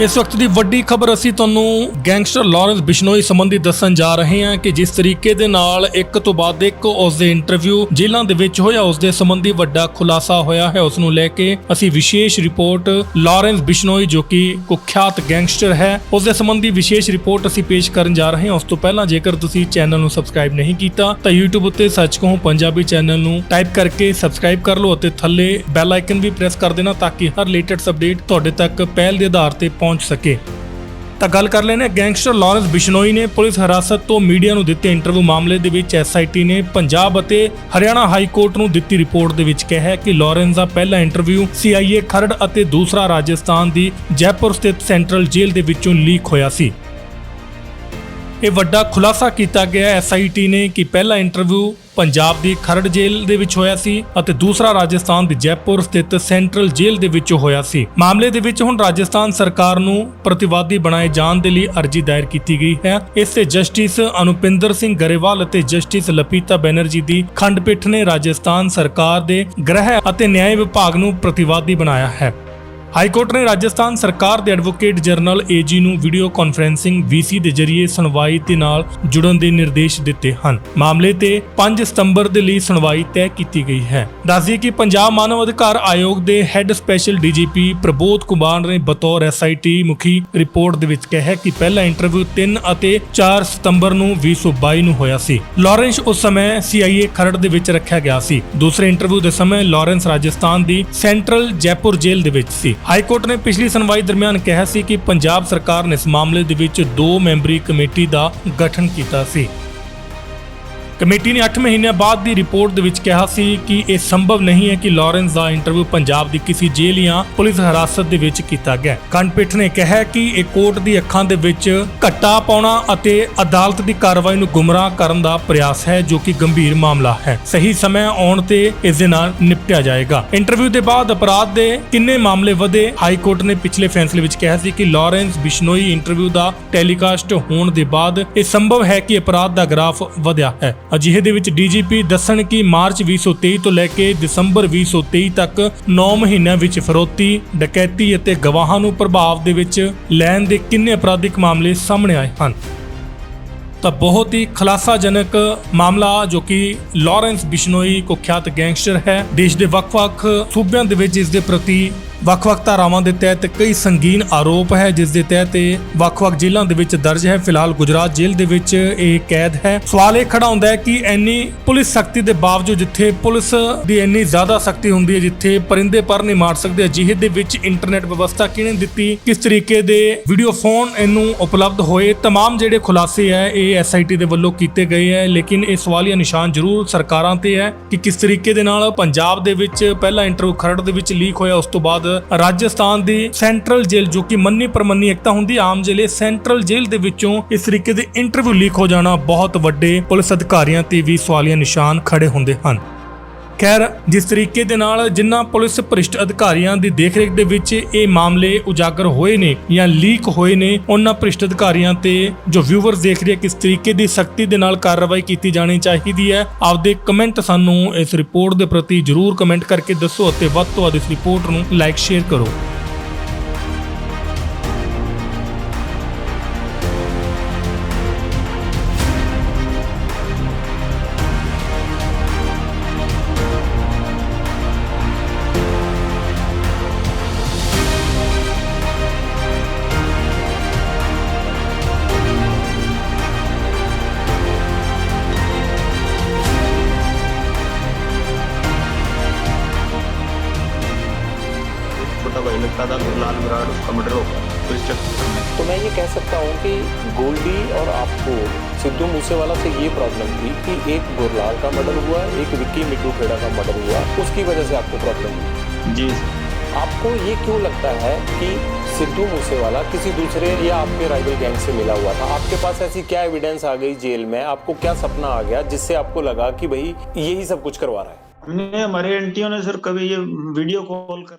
ਇਸ ਵਕਤ ਦੀ ਵੱਡੀ ਖਬਰ ਅਸੀਂ ਤੁਹਾਨੂੰ ਗੈਂਗਸਟਰ ਲਾਰੈਂਸ ਬਿਸ਼ਨੋਈ ਸੰਬੰਧੀ ਦੱਸਣ ਜਾ ਰਹੇ ਹਾਂ ਕਿ ਜਿਸ ਤਰੀਕੇ ਦੇ ਨਾਲ ਇੱਕ ਤੋਂ ਬਾਅਦ ਇੱਕ ਉਸ ਦੇ ਇੰਟਰਵਿਊ ਜੇਲ੍ਹਾਂ ਦੇ ਵਿੱਚ ਹੋਇਆ ਉਸ ਦੇ ਸੰਬੰਧੀ ਵੱਡਾ ਖੁਲਾਸਾ ਹੋਇਆ ਹੈ ਉਸ ਨੂੰ ਲੈ ਕੇ ਅਸੀਂ ਵਿਸ਼ੇਸ਼ ਰਿਪੋਰਟ ਲਾਰੈਂਸ ਬਿਸ਼ਨੋਈ ਜੋ ਕਿ ਕੁਖਿਆਤ ਗੈਂਗਸਟਰ ਹੈ ਉਸ ਦੇ ਸੰਬੰਧੀ ਵਿਸ਼ੇਸ਼ ਰਿਪੋਰਟ ਅਸੀਂ ਪੇਸ਼ ਕਰਨ ਜਾ ਰਹੇ ਹਾਂ। ਉਸ ਤੋਂ ਪਹਿਲਾਂ ਜੇਕਰ ਤੁਸੀਂ ਚੈਨਲ ਨੂੰ ਸਬਸਕ੍ਰਾਈਬ ਨਹੀਂ ਕੀਤਾ, ਤਾਂ YouTube ਉੱਤੇ ਸਰਚ ਕਹੋ ਪੰਜਾਬੀ ਚੈਨਲ ਨੂੰ ਟਾਈਪ ਕਰਕੇ ਸਬਸਕ੍ਰਾਈਬ ਕਰ ਲਓ ਅਤੇ ਥੱਲੇ ਬੈਲ ਆਈਕਨ ਵੀ ਪ੍ਰੈਸ ਕਰ ਦੇਣਾ ਤਾਂ ਕਿ ਹਰ ਲੇਟੈਸਟ ਅਪਡੇਟ ਤੁਹਾਡੇ ਤੱਕ ਪਹਿਲ ਦੇ ਆਧਾਰ ਤੇ ਪਹੁੰਚ ਸਕੇ। ਤਾਂ ਗੱਲ ਕਰ ਲੈਨੇ ਗੈਂਗਸਟਰ ਲਾਰੈਂਸ ਬਿਸ਼ਨੋਈ ਨੇ ਪੁਲਿਸ ਹਿਰਾਸਤ ਤੋਂ ਮੀਡੀਆ ਨੂੰ ਦਿੱਤੇ ਇੰਟਰਵਿਊ ਮਾਮਲੇ ਦੇ ਵਿੱਚ ਐਸਆਈਟੀ ਨੇ ਪੰਜਾਬ ਅਤੇ ਹਰਿਆਣਾ ਹਾਈ ਕੋਰਟ ਨੂੰ ਦਿੱਤੀ ਰਿਪੋਰਟ ਦੇ ਵਿੱਚ ਕਿਹਾ ਹੈ ਕਿ ਲਾਰੈਂਸ ਦਾ ਪਹਿਲਾ ਇੰਟਰਵਿਊ ਸੀਆਈਏ ਖਰੜ ਅਤੇ ਦੂਸਰਾ ਰਾਜਸਥਾਨ ਦੀ ਜੈਪੁਰ ਸਥਿਤ ਸੈਂਟਰਲ ਜੇਲ੍ਹ ਦੇ ਵਿੱਚੋਂ ਲੀਕ ਹੋਇਆ ਸੀ। ਇਹ ਵੱਡਾ ਖੁਲਾਸਾ ਕੀਤਾ ਗਿਆ ਐਸਆਈਟੀ ਨੇ ਕਿ ਪਹਿਲਾ ਇੰਟਰਵਿਊ ਪੰਜਾਬ ਦੀ ਖਰੜ ਜੇਲ੍ਹ ਦੇ ਵਿੱਚ ਹੋਇਆ ਸੀ ਅਤੇ ਦੂਸਰਾ ਰਾਜਸਥਾਨ ਦੀ ਜੈਪੁਰ ਸਥਿਤ ਸੈਂਟਰਲ ਜੇਲ੍ਹ ਦੇ ਵਿੱਚ ਹੋਇਆ ਸੀ। ਮਾਮਲੇ ਦੇ ਵਿੱਚ ਹੁਣ ਰਾਜਸਥਾਨ ਸਰਕਾਰ ਨੂੰ ਪ੍ਰਤੀਵਾਦੀ ਬਣਾਏ ਜਾਣ ਦੇ ਲਈ ਅਰਜ਼ੀ ਦਾਇਰ ਕੀਤੀ ਗਈ ਹੈ। ਇਸ ਤੇ ਜਸਟਿਸ ਅਨੁਪਿੰਦਰ ਸਿੰਘ ਗਰੇਵਾਲ ਅਤੇ ਜਸਟਿਸ ਲਪੀਤਾ ਬੈਨਰਜੀ ਦੀ ਖੰਡਪੀਠ ਨੇ ਰਾਜਸਥਾਨ ਸਰਕਾਰ ਦੇ ਗ੍ਰਹਿ ਅਤੇ ਨਿਆਂ ਵਿਭਾਗ ਨੂੰ ਪ੍ਰਤੀਵਾਦੀ ਬਣਾਇਆ ਹੈ। ਹਾਈ ਕੋਰਟ ਨੇ ਰਾਜਸਥਾਨ ਸਰਕਾਰ ਦੇ ਐਡਵੋਕੇਟ ਜਨਰਲ ਏਜੀ ਨੂੰ ਵੀਡੀਓ ਕਾਨਫਰੈਂਸਿੰਗ ਵੀਸੀ ਦੇ ਜ਼ਰੀਏ ਸੁਣਵਾਈ ਦੇ ਨਾਲ ਜੁੜਨ ਦੇ ਨਿਰਦੇਸ਼ ਦਿੱਤੇ ਹਨ। ਮਾਮਲੇ ਤੇ 5 ਸਤੰਬਰ ਦੇ ਲਈ ਸੁਣਵਾਈ ਤੈਅ ਕੀਤੀ ਗਈ ਹੈ। ਦੱਸਦੀਏ ਕਿ ਪੰਜਾਬ ਮਾਨਵ ਅਧਿਕਾਰ ਆਯੋਗ ਦੇ head special DGP Prabodh Kumar ਨੇ ਬਤੌਰ ਐਸਆਈਟੀ ਮੁਖੀ ਰਿਪੋਰਟ ਦੇ ਵਿੱਚ ਕਿਹਾ ਕਿ ਪਹਿਲਾ ਇੰਟਰਵਿਊ 3 ਅਤੇ 4 ਸਤੰਬਰ ਨੂੰ 2022 ਨੂੰ ਹੋਇਆ ਸੀ। ਲਾਰੈਂਸ ਉਸ ਸਮੇਂ ਸੀਆਈਏ ਖਰੜ ਦੇ ਵਿੱਚ ਰੱਖਿਆ ਗਿਆ ਸੀ। ਦੂਸਰੇ ਇੰਟਰਵਿਊ ਦੇ ਸਮੇਂ ਲਾਰੈਂਸ ਰਾਜਸਥਾਨ ਦੀ ਸੈਂਟਰਲ ਜੈਪੁਰ ਜੇਲ੍ਹ ਦੇ ਵਿੱਚ ਸੀ। ਹਾਈ ਕੋਰਟ ਨੇ ਪਿਛਲੀ ਸੁਣਵਾਈ ਦਰਮਿਆਨ ਕਿਹਾ ਸੀ ਕਿ ਪੰਜਾਬ ਸਰਕਾਰ ਨੇ ਇਸ ਮਾਮਲੇ ਦੇ ਵਿੱਚ ਦੋ ਮੈਂਬਰੀ ਕਮੇਟੀ ਦਾ ਗਠਨ ਕੀਤਾ ਸੀ। ਕਮੇਟੀ ਨੇ 8 ਮਹੀਨਿਆਂ ਬਾਅਦ ਦੀ ਰਿਪੋਰਟ ਦੇ ਵਿੱਚ ਕਿਹਾ ਸੀ ਕਿ ਇਹ ਸੰਭਵ ਨਹੀਂ ਹੈ ਕਿ ਲਾਰੈਂਸ ਦਾ ਇੰਟਰਵਿਊ ਪੰਜਾਬ ਦੀ ਕਿਸੇ ਜੇਲ੍ਹ ਜਾਂ ਪੁਲਿਸ ਹਿਰਾਸਤ ਦੇ ਵਿੱਚ ਕੀਤਾ ਗਿਆ ਖੰਡਪੀਠ ਨੇ ਕਿਹਾ ਕਿ ਇਹ ਕੋਰਟ ਦੀ ਅੱਖਾਂ ਦੇ ਵਿੱਚ ਘੱਟਾ ਪਾਉਣਾ ਅਤੇ ਅਦਾਲਤ ਦੀ ਕਾਰਵਾਈ ਨੂੰ ਗੁੰਮਰਾਹ ਕਰਨ ਦਾ ਪ੍ਰਯਾਸ ਹੈ, ਜੋ ਕਿ ਗੰਭੀਰ ਮਾਮਲਾ ਹੈ। ਸਹੀ ਸਮੇਂ ਆਉਣ ਤੇ ਇਸ ਦੇ ਨਾਲ ਨਿਪਟਿਆ ਜਾਏਗਾ। ਇੰਟਰਵਿਊ ਦੇ ਬਾਅਦ ਅਪਰਾਧ ਦੇ ਕਿੰਨੇ ਮਾਮਲੇ ਵਧੇ, ਹਾਈ ਕੋਰਟ ਨੇ ਪਿਛਲੇ ਫੈਸਲੇ ਵਿੱਚ ਕਿਹਾ ਸੀ ਕਿ ਲਾਰੈਂਸ ਬਿਸ਼ਨੋਈ ਇੰਟਰਵਿਊ ਦਾ ਟੈਲੀਕਾਸਟ ਹੋਣ ਦੇ ਬਾਅਦ ਇਹ ਸੰਭਵ ਹੈ ਕਿ ਅਪਰਾਧ ਦਾ ਗ੍ਰਾਫ ਵਧਿਆ ਹੈ। ਅਜਿਹੇ ਦੇ ਵਿੱਚ ਡੀਜੀਪੀ ਦੱਸਣ ਕਿ ਮਾਰਚ 2023 ਤੋਂ ਲੈ ਕੇ ਦਸੰਬਰ 2023 ਤੱਕ 9 ਮਹੀਨਿਆਂ ਵਿੱਚ ਫਰੋਤੀ, ਡਕੈਤੀ ਅਤੇ ਗਵਾਹਾਂ ਨੂੰ ਪ੍ਰਭਾਵ ਦੇ ਵਿੱਚ ਲੈਣ ਦੇ ਕਿੰਨੇ ਅਪਰਾਧਿਕ ਮਾਮਲੇ ਸਾਹਮਣੇ ਆਏ ਹਨ? ਤਾਂ ਬਹੁਤ ਹੀ ਖਲਾਸਾਜਨਕ ਮਾਮਲਾ ਜੋ ਕਿ ਲਾਰੈਂਸ ਬਿਸ਼ਨੋਈ ਕੁਖਿਆਤ ਗੈਂਗਸਟਰ ਹੈ ਦੇਸ਼ ਦੇ ਵੱਖ-ਵੱਖ ਸੂਬਿਆਂ ਦੇ ਵਿੱਚ ਇਸ ਦੇ ਪ੍ਰਤੀ ਵੱਖ-ਵੱਖ ਧਾਰਾਵਾਂ ਦੇ ਤਹਿਤ ਕਈ ਸੰਗੀਨ ਆਰੋਪ ਹੈ ਜਿਸ ਦੇ ਤਹਿਤ ਇਹ ਵੱਖ-ਵੱਖ ਜੇਲ੍ਹਾਂ ਦੇ ਵਿੱਚ ਦਰਜ ਹੈ ਫਿਲਹਾਲ ਗੁਜਰਾਤ ਜੇਲ੍ਹ ਦੇ ਵਿੱਚ ਇਹ ਕੈਦ ਹੈ ਸਵਾਲ ਇਹ ਖੜਾ ਹੁੰਦਾ ਹੈ ਕਿ ਇੰਨੀ ਪੁਲਿਸ ਸਖਤੀ ਦੇ ਬਾਵਜੂਦ ਜਿੱਥੇ ਪੁਲਿਸ ਦੀ ਇੰਨੀ ਜ਼ਿਆਦਾ ਸਖਤੀ ਹੁੰਦੀ ਹੈ ਜਿੱਥੇ ਪਰਿੰਦੇ ਪਰ ਨਹੀਂ ਮਾਰ ਸਕਦੇ ਅਜਿਹੇ ਦੇ ਵਿੱਚ ਇੰਟਰਨੈਟ ਵਿਵਸਥਾ ਕਿਹਨੇ ਦਿੱਤੀ ਕਿਸ ਤਰੀਕੇ ਦੇ ਵੀਡੀਓ ਫੋਨ ਇਹਨੂੰ ਉਪਲਬਧ ਹੋਏ तमाम ਜਿਹੜੇ ਖੁਲਾਸੇ ਹੈ ਇਹ ਐਸਆਈਟੀ ਦੇ ਵੱਲੋਂ ਕੀਤੇ ਗਏ ਹੈ, ਲੇਕਿਨ ਇਹ ਸਵਾਲੀਆ ਨਿਸ਼ਾਨ ਜ਼ਰੂਰ ਸਰਕਾਰਾਂ ਤੇ ਹੈ ਕਿ ਕਿਸ ਤਰੀਕੇ ਦੇ ਨਾਲ ਪੰਜਾਬ ਦੇ ਵਿੱਚ ਪਹਿਲਾ ਇੰਟਰਵਿਊ ਖਰੜ ਦੇ ਵਿੱਚ ਲੀਕ ਹੋਇਆ, ਉਸ ਤੋਂ ਬਾਅਦ ਰਾਜਸਥਾਨ ਦੀ ਸੈਂਟਰਲ ਜੇਲ੍ਹ, ਜੋ ਕਿ ਮੰਨੀ ਪ੍ਰਮੰਨੀ ਇੱਕ ਹੁੰਦੀ, ਆਮ ਜੇਲ੍ਹ ਸੈਂਟਰਲ ਜੇਲ੍ਹ ਦੇ ਵਿੱਚੋਂ ਇਸ ਤਰੀਕੇ ਦੇ ਇੰਟਰਵਿਊ ਲੀਕ ਹੋ ਜਾਣਾ ਬਹੁਤ ਵੱਡੇ ਪੁਲਿਸ ਅਧਿਕਾਰੀਆਂ ਤੇ ਵੀ ਸਵਾਲੀਆ ਨਿਸ਼ਾਨ ਖੜੇ ਹੁੰਦੇ ਹਨ। ਖੈਰ, ਜਿਸ ਤਰੀਕੇ ਦੇ ਨਾਲ ਜਿਨ੍ਹਾਂ ਪੁਲਿਸ ਭ੍ਰਿਸ਼ਟ ਅਧਿਕਾਰੀਆਂ ਦੀ ਦੇਖਰੇਖ ਦੇ ਵਿੱਚ ਇਹ ਮਾਮਲੇ ਉਜਾਗਰ ਹੋਏ ਨੇ ਜਾਂ ਲੀਕ ਹੋਏ ਨੇ, ਉਹਨਾਂ ਭ੍ਰਿਸ਼ਟ ਅਧਿਕਾਰੀਆਂ ਤੇ ਜੋ ਵਿਊਵਰਸ ਦੇਖ ਰਹੇ ਕਿਸ ਤਰੀਕੇ ਦੀ ਸਖਤੀ ਦੇ ਨਾਲ ਕਾਰਵਾਈ ਕੀਤੀ ਜਾਣੀ ਚਾਹੀਦੀ ਹੈ, ਆਪਦੇ ਕਮੈਂਟ ਸਾਨੂੰ ਇਸ ਰਿਪੋਰਟ ਦੇ ਪ੍ਰਤੀ ਜਰੂਰ ਕਮੈਂਟ ਕਰਕੇ ਦੱਸੋ ਅਤੇ ਵੱਧ ਤੋਂ ਵੱਧ ਇਸ ਰਿਪੋਰਟ ਨੂੰ ਲਾਈਕ ਸ਼ੇਅਰ ਕਰੋ। विराट उसका मर्डर हो गया तो इस चक्कर में तो मैं ये कह सकता हूँ कि गोल्डी और आपको सिद्धू मूसेवाला से ये प्रॉब्लम थी कि एक गुरलाल का मर्डर हुआ एक विक्की मिट्टू खेड़ा का मर्डर हुआ उसकी वजह से आपको प्रॉब्लम हुई। जी आपको ये क्यों लगता है कि सिद्धू मूसेवाला किसी दूसरे या आपके राइवल गैंग से मिला हुआ था? आपके पास ऐसी क्या एविडेंस आ गई जेल में? आपको क्या सपना आ गया जिससे आपको लगा कि भाई यही सब कुछ करवा रहा है? हमने हमारे एंटियों ने सर कभी ये वीडियो कॉल कर